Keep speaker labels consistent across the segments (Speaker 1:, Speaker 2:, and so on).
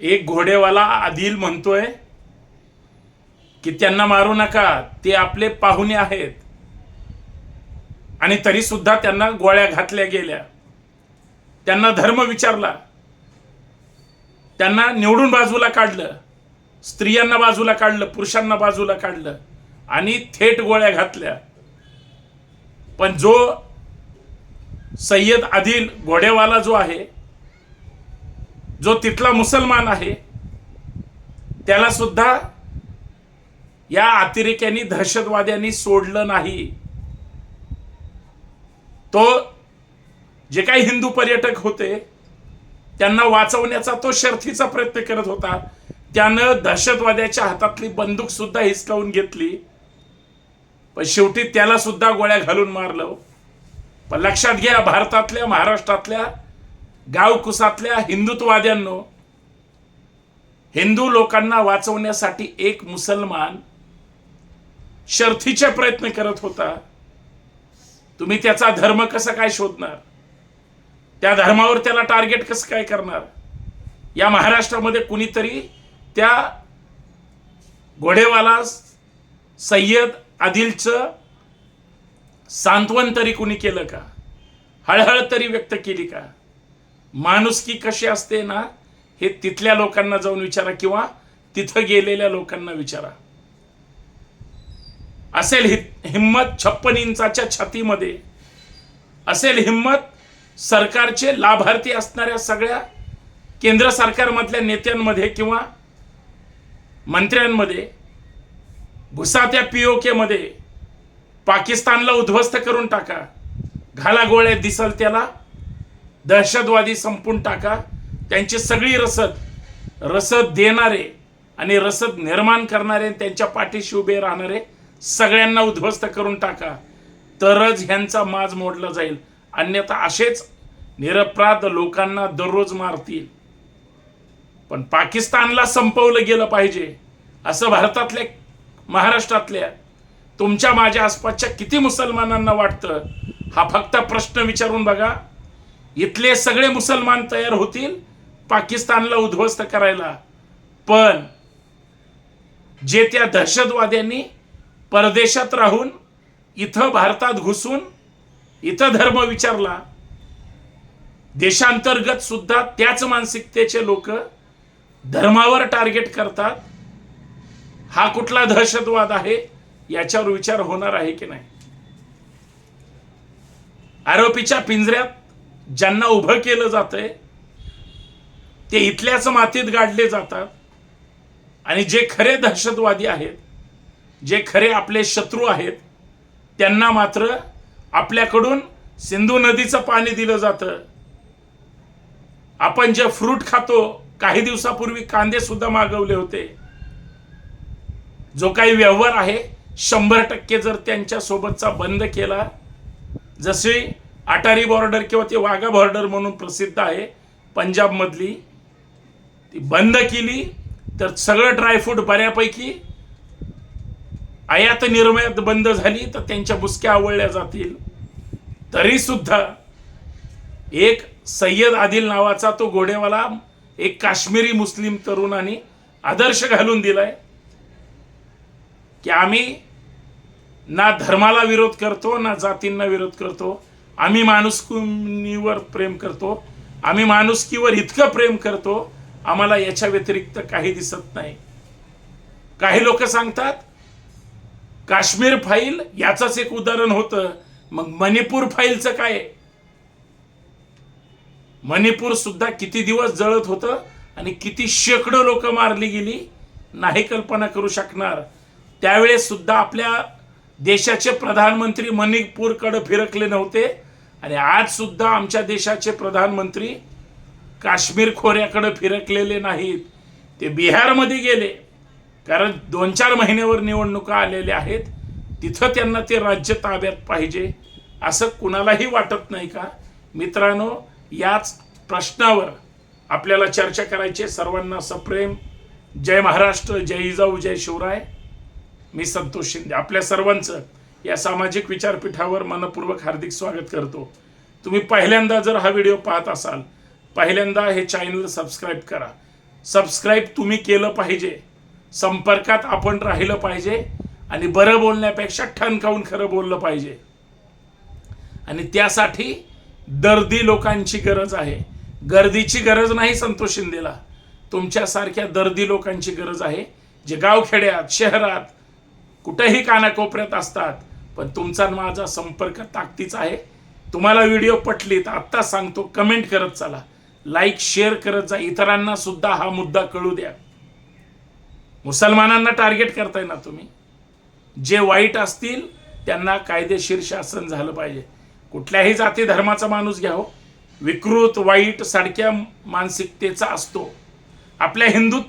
Speaker 1: एक घोडेवाला आदिल म्हणतोय की त्यांना मारू नका ते आपले पाहुणे आहेत. आणि तरी सुद्धा त्यांना गोळ्या घातल्या गेल्या. त्यांना धर्म विचारला. त्यांना निवडून बाजूला काढलं. स्त्रियांना बाजूला काढलं पुरुषांना बाजूला काढलं आणि थेट गोळ्या घातल्या. पण जो सय्यद आदिल घोडेवाला जो आहे जो तिथला मुसलमान आहे त्याला सुद्धा या अतिरेक्यांनी दहशतवाद्यांनी सोडलं नाही. तो जे काही हिंदू पर्यटक होते त्यांना वाचवण्याचा तो शर्थीचा प्रयत्न करत होता. त्यानं दहशतवाद्याच्या हातातली बंदूक सुद्धा हिसकावून घेतली. पण शेवटी त्याला सुद्धा गोळ्या घालून मारलं. पण लक्षात घ्या भारतातल्या महाराष्ट्रातल्या गावकुसातल्या हिंदुत्ववाद्यांनो हिंदू लोकांना वाचवण्यासाठी एक मुसलमान शर्थीचे प्रयत्न करत होता. तुम्ही त्याचा धर्म कसा काय शोधणार? त्या धर्मावर त्याला टार्गेट कसं काय करणार? या महाराष्ट्रामध्ये कुणीतरी त्या घोडेवाला सय्यद आदिलचं सांत्वन तरी कुणी केलं का? हळहळ तरी व्यक्त केली का? माणुसकी कशी असते ना हे तिथल्या लोकांना जाऊन विचारा किंवा तिथं गेलेल्या लोकांना विचारा. असेल हि- छप्पन इंचाच्या छातीमध्ये. असेल हिम्मत सरकारचे लाभार्थी असणाऱ्या सगळ्या केंद्र सरकारमधल्या नेत्यांमध्ये किंवा मंत्र्यांमध्ये भुसात्या पीओकेमध्ये पाकिस्तानला उद्ध्वस्त करून टाका. घाला गोळ्या दिसल त्याला दहशतवादी संपून टाका. त्यांची सगळी रसद रसद देणारे आणि रसद निर्माण करणारे त्यांच्या पाठीशी उभे राहणारे सगळ्यांना उद्ध्वस्त करून टाका. तरच ह्यांचा माज मोडला जाईल. अन्यथा असेच निरपराध लोकांना दररोज मारतील. पण पाकिस्तानला संपवलं गेलं पाहिजे. असं भारतातल्या महाराष्ट्रातल्या तुमच्या माझ्या आसपासच्या किती मुसलमानांना वाटतं? हा फक्त प्रश्न विचारून बघा. इथले सगळे मुसलमान तयार होतील पाकिस्तानला उद्ध्वस्त करायला. पण जे त्या दहशतवाद्यांनी परदेशात राहून इथं भारतात घुसून इथं धर्म विचारला देशांतर्गत सुद्धा त्याच मानसिकतेचे लोक धर्मावर टार्गेट करतात हा कुठला दहशतवाद आहे याच्यावर विचार होणार आहे की नाही? आरोपीच्या पिंजऱ्यात ज्यांना उभं केलं जातंय ते इथल्याच मातीत गाडले जातात. आणि जे खरे दहशतवादी आहेत जे खरे आपले शत्रू आहेत त्यांना मात्र आपल्याकडून सिंधू नदीचं पाणी दिलं जातं. आपण जे फ्रूट खातो काही दिवसापूर्वी कांदे सुद्धा मागवले होते. जो काही व्यवहार आहे शंभर टक्के जर त्यांच्या सोबतचा बंद केला जसे अटारी बॉर्डर किंवा ते वाघा बॉर्डर म्हणून प्रसिद्ध आहे. पंजाबमधली. ती बंद केली. तर सगळं ड्रायफ्रूट बऱ्यापैकी आयात निर्मयात बंद झाली. तर त्यांच्या बुसक्या आवळल्या जातील. तरी सुद्धा एक सय्यद आदिल नावाचा तो घोडेवाला एक काश्मीरी मुस्लिम तरुणाने आदर्श घालून दिलाय. की आम्ही ना धर्माला विरोध करतो ना जातींना विरोध करतो. आम्ही माणुसकीवर प्रेम करतो. आम्ही माणुसकीवर इतकं प्रेम करतो आम्हाला याच्या व्यतिरिक्त काही दिसत नाही. काही लोक सांगतात काश्मीर फाईल याचंच एक उदाहरण होतं मग मणिपूर फाईलचं काय? मणिपूर सुद्धा किती दिवस जळत होतं आणि किती शेकडो लोक मारली गेली नाही कल्पना करू शकणार. त्यावेळेस सुद्धा आपल्या देशाचे प्रधानमंत्री मणिपूरकडे फिरकले नव्हते आणि आज सुद्धा आमच्या देशाचे प्रधानमंत्री काश्मीर खोऱ्याकडे फिरकलेले नाहीत. ते बिहारमध्ये गेले. कारण दोन चार महिन्यावर निवडणुका आलेल्या आहेत. तिथं त्यांना ते राज्य ताब्यात पाहिजे असं कुणालाही वाटत नाही का? मित्रांनो याच प्रश्नावर आपल्याला चर्चा करायची आहे. सर्वांना सप्रेम. जय महाराष्ट्र. जय इजाऊ जय शिवराय. मी संतोष शिंदे. आपल्या सर्वांचं या सामाजिक विचारपीठावर मनपूर्वक हार्दिक स्वागत करतो. तुम्ही पहिल्यांदा जर हा व्हिडिओ पाहत असाल पहिल्यांदा हे चॅनल सबस्क्राईब करा. सबस्क्राईब तुम्ही केलं पाहिजे. संपर्कात आपण राहिलं पाहिजे आणि बरं बोलण्यापेक्षा ठणकावून खरं बोललं पाहिजे. आणि त्यासाठी दर्दी लोकांची गरज आहे. गर्दीची गरज नाही संतोष शिंदेला. तुमच्यासारख्या दर्दी लोकांची गरज आहे. जे गावखेड्यात शहरात कुठेही कानाकोपऱ्यात असतात पण तुमचा माझा संपर्क ताकदीचा आहे. तुम्हाला व्हिडिओ पटली तर आत्ता सांगतो कमेंट करत चला. लाईक शेअर करत जा. इतरांना सुद्धा हा मुद्दा कळू द्या. मुसलमानांना टार्गेट करताय ना तुम्ही? जे वाईट असतील त्यांना कायदेशीर शासन झालं पाहिजे. कुठल्याही जाती धर्माचा माणूस घ्या हो. विकृत वाईट सारख्या मानसिकतेचा असतो. आपल्या हिंदूत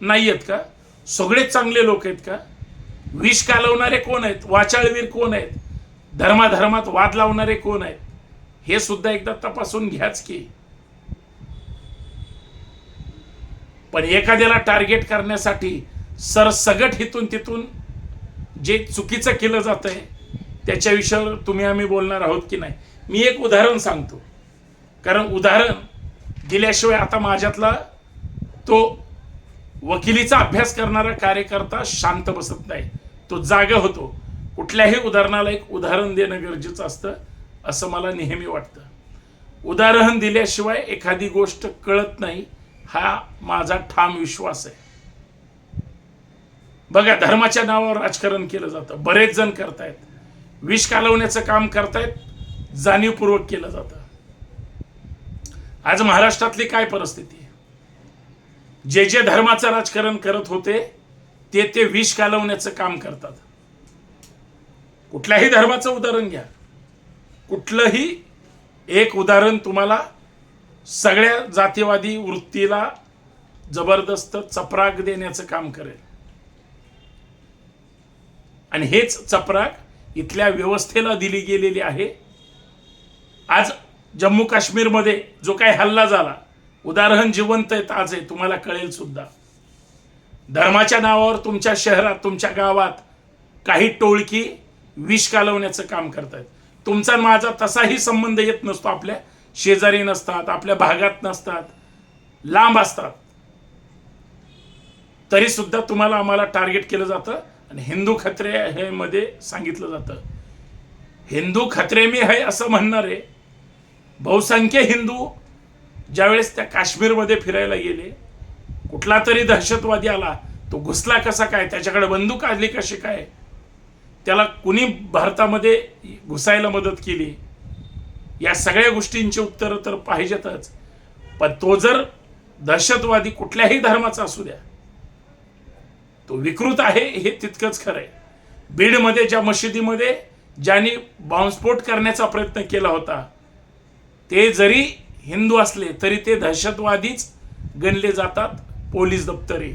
Speaker 1: नाही आहेत का? सगळेच चांगले लोक आहेत का? विष कालवणारे कोण आहेत? वाचाळवीर कोण आहेत? धर्माधर्मात वाद लावणारे कोण आहेत? हे सुद्धा एकदा तपासून घ्याच की. पण एखाद्याला टार्गेट करण्यासाठी सरसगट हिथून तिथून जे चुकीचं केलं जात आहे त्याच्या विषयावर तुम्ही आम्ही बोलणार आहोत की नाही? मी एक उदाहरण सांगतो. कारण उदाहरण दिल्याशिवाय आता माझ्यातला तो वकिलीचा अभ्यास करणारा कार्यकर्ता शांत बसत नाही. तो जागा होतो. कुठल्याही उदाहरणाला एक उदाहरण देणं गरजेचं असतं असं मला नेहमी वाटतं. उदाहरण दिल्याशिवाय एखादी गोष्ट कळत नाही हा माझा ठाम विश्वास आहे. बघा धर्माच्या नावावर राजकारण केलं जातं. बरेच जण करतायत. विष कालवण्याचं काम करतायत जाणीवपूर्वक केलं जातं. आज महाराष्ट्रातली काय परिस्थिती? जे जे धर्माचं राजकारण करत होते ते ते विष घालवण्याचं काम करतात. कुठल्याही धर्माचं उदाहरण घ्या. कुठलंही एक उदाहरण तुम्हाला सगळ्या जातीवादी वृत्तीला जबरदस्त चपराक देण्याचं काम करेल. आणि हेच चपराक इथल्या व्यवस्थेला दिली गेलेली आहे. आज जम्मू काश्मीरमध्ये जो काही हल्ला झाला उदाहरण जिवंत आहे ताज आहे तुम्हाला कळेल सुद्धा. धर्माच्या नावावर तुमच्या शहरात तुमच्या गावात काही टोळकी विष कालवण्याचं काम करतात तुमचा माझा तसाही संबंध येत नसतो. आपल्या शेजारी नसतात आपल्या भागात नसतात लांब असतात. तरी सुद्धा तुम्हाला आम्हाला टार्गेट केलं जातं आणि हिंदू खत्रे हे मध्ये सांगितलं जातं. हिंदू खत्रे मी आहे असं म्हणणारे बहुसंख्य हिंदू ज्यावेळेस त्या काश्मीरमध्ये फिरायला गेले कुठला तरी दहशतवादी आला तो घुसला कसा काय? त्याच्याकडे बंदूक आली कशी काय? त्याला कुणी भारतामध्ये घुसायला मदत केली? या सगळ्या गोष्टींची उत्तरं तर पाहिजेतच. पण तो जर दहशतवादी कुठल्याही धर्माचा असू द्या तो विकृत आहे हे तितकंच खरं आहे बीडमध्ये ज्या मशिदीमध्ये ज्यांनी बॉम्बस्फोट करण्याचा प्रयत्न केला होता ते जरी हिंदू असले तरी ते दहशतवादीच गणले जातात. पोलीस दप्तरे.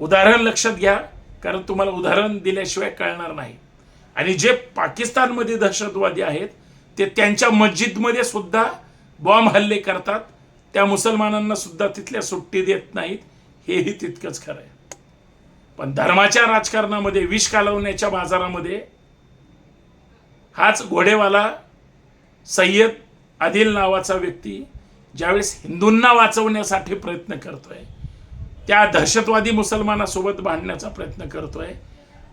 Speaker 1: उदाहरण लक्षात घ्या कारण तुम्हाला उदाहरण दिल्याशिवाय कळणार नाही. आणि जे पाकिस्तानमध्ये दहशतवादी आहेत ते त्यांच्या मस्जिदमध्ये सुद्धा बॉम्ब हल्ले करतात. त्या मुसलमानांना सुद्धा तिथल्या सुट्टी देत नाहीत. हेही तितकंच खरं आहे. पण धर्माच्या राजकारणामध्ये विष कालवण्याच्या बाजारामध्ये हाच घोडेवाला सय्यद आदिल नावाचा व्यक्ती ज्यावेळेस हिंदूंना वाचवण्यासाठी प्रयत्न करतोय त्या दहशतवादी मुसलमानासोबत भांडण्याचा प्रयत्न करतोय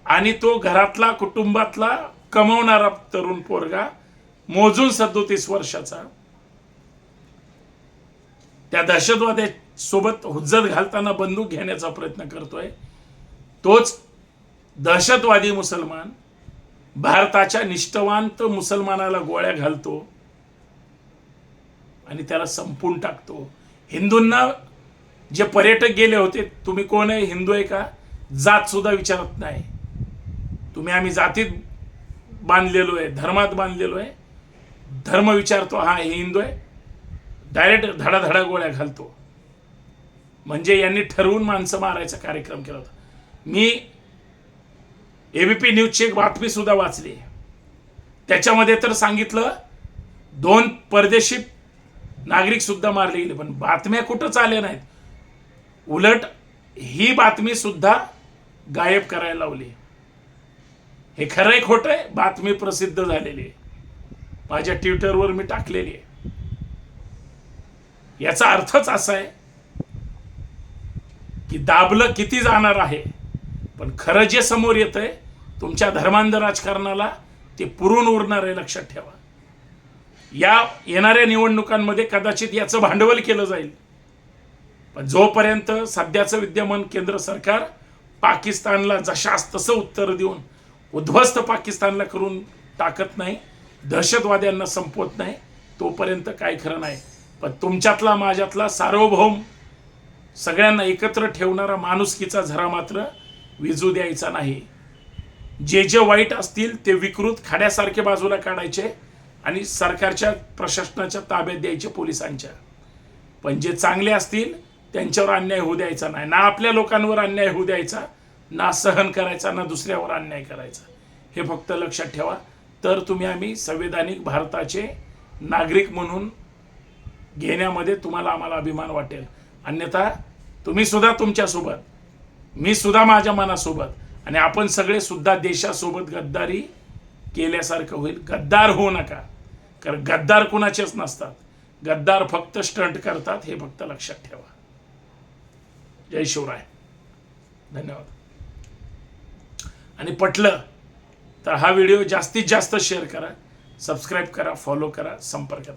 Speaker 1: आणि तो घरातला कुटुंबातला कमवणारा तरुण पोरगा मोजून सदोतीस वर्षाचा त्या दहशतवाद्यासोबत हुज्जत घालताना बंदूक घेण्याचा प्रयत्न करतोय तोच दहशतवादी मुसलमान भारताच्या निष्ठवांत मुसलमानाला गोळ्या घालतो आणि त्याला संपून टाकतो. हिंदूंना जे पर्यटक गेले होते तुम्ही कोण आहे? हिंदू आहे का? जात सुद्धा विचारत नाही. तुम्ही आम्ही जातीत बांधलेलो आहे धर्मात बांधलेलो आहे. धर्म विचारतो हा हे हिंदू आहे. डायरेक्ट धडाधडा गोळ्या घालतो. म्हणजे यांनी ठरवून माणसं मारायचा कार्यक्रम केला होता. मी एबीपी न्यूजची एक बातमीसुद्धा वाचली. त्याच्यामध्ये तर सांगितलं दोन परदेशी नागरिक सुद्धा मारले गेले पण बातम्या कुठंच आल्या नाहीत. उलट ही बातमी सुद्धा गायब करायला लावली. हे खरंय आहे खोटं आहे बातमी प्रसिद्ध झालेली आहे. माझ्या ट्विटरवर मी टाकलेली आहे. याचा अर्थच असा आहे की दाबलं किती जाणार आहे पण खरं जे समोर येत आहे तुमच्या धर्मांध राजकारणाला ते पुरून उरणार आहे लक्षात ठेवा. या येणाऱ्या निवडणुकांमध्ये कदाचित याचं भांडवल केलं जाईल. पण जोपर्यंत सध्याचं विद्यमान केंद्र सरकार पाकिस्तानला जशास तसं उत्तर देऊन उद्ध्वस्त पाकिस्तानला करून टाकत नाही दहशतवाद्यांना संपवत नाही तोपर्यंत काय खरं नाही. पण तुमच्यातला माझ्यातला सार्वभौम सगळ्यांना एकत्र ठेवणारा माणुसकीचा झरा मात्र विजू द्यायचा नाही. जे जे वाईट असतील ते विकृत खाड्यासारखे बाजूला काढायचे आणि सरकारच्या प्रशासनाच्या ताब्यात द्यायचे पोलिसांच्या. पण जे चांगले असतील त्यांच्यावर अन्याय होऊ द्यायचा नाही. ना आपल्या लोकांवर अन्याय होऊ द्यायचा ना सहन करायचा ना दुसऱ्यावर अन्याय करायचा. हे फक्त लक्षात ठेवा. तर तुम्ही आम्ही संवैधानिक भारताचे नागरिक म्हणून घेण्यामध्ये तुम्हाला आम्हाला अभिमान वाटेल. अन्यथा तुम्ही सुद्धा तुमच्यासोबत मी सुद्धा माझ्या मनासोबत आणि आपण सगळे सुद्धा देशासोबत गद्दारी केल्यासारखं होईल. गद्दार होऊ नका. कारण गद्दार कुणाचेच नसतात. गद्दार फक्त स्टंट करतात हे फक्त लक्षात ठेवा. जय शिवराय. धन्यवाद. आणि पटलं तर हा व्हिडिओ जास्तीत जास्त शेअर करा सबस्क्राईब करा फॉलो करा संपर्कात करा.